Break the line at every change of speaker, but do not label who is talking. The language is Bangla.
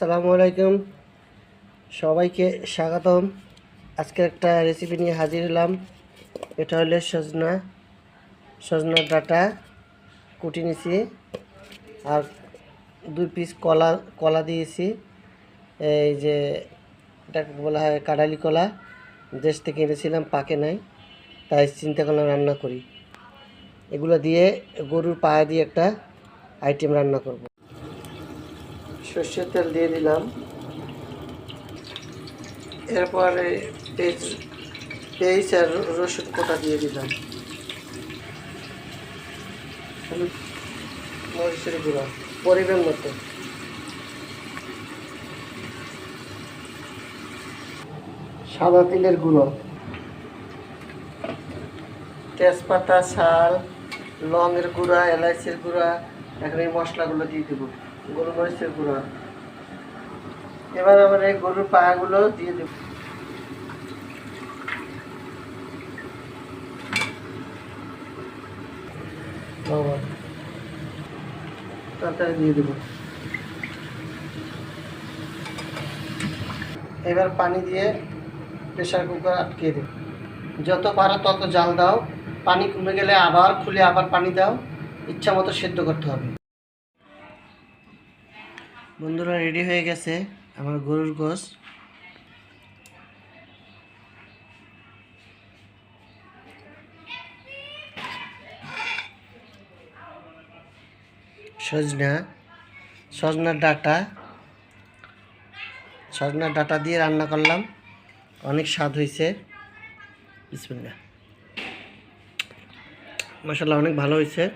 আসসালামু আলাইকুম। সবাইকে স্বাগতম। আজকে একটা রেসিপি নিয়ে হাজির হলাম। এটা হলো সজনা সজনার ডাটা কুটি নিয়েছি আর দুই পিস কলা কলা দিয়েছি। এই যে এটাকে বলা হয় কাডালি কলা। দেশ থেকে এনেছিলাম, পাকে নাই, তাই চিন্তা করলাম রান্না করি। এগুলো দিয়ে গরুর পায়ে দিয়ে একটা আইটেম রান্না করব। সর্ষের তেল দিয়ে দিলাম। এরপরে পেঁয়াজ পেঁয়াজ আর রসুন কোটা দিয়ে দিলাম। মরিচের গুঁড়া, পরিমাণ মতো। সাদা তিলের গুঁড়ো। তেজপাতা শাল লংয়ের গুঁড়া এলাচের গুঁড়া, এখন এই মশলাগুলো দিয়ে দেবো। গরু মরিচের গুঁড়া। এবার আমরা এই গরুর পায়াগুলো দিয়ে দেবো। তাড়াতাড়ি দিয়ে দেবো। এবার পানি দিয়ে প্রেশার কুকার আটকিয়ে দেবো। যত পারো তত জাল দাও। পানি কমে গেলে আবার খুলে আবার পানি দাও। ইচ্ছা মতো সেদ্ধ করতে হবে। বন্ধুরা রেডি হয়ে গেছে আমার গরুর গোস সজনা, সজনার ডাটা। সজনার ডাটা দিয়ে রান্না করলাম। অনেক স্বাদ হয়েছে। বিসমিল্লাহ। মশলা অনেক ভালো হয়েছে।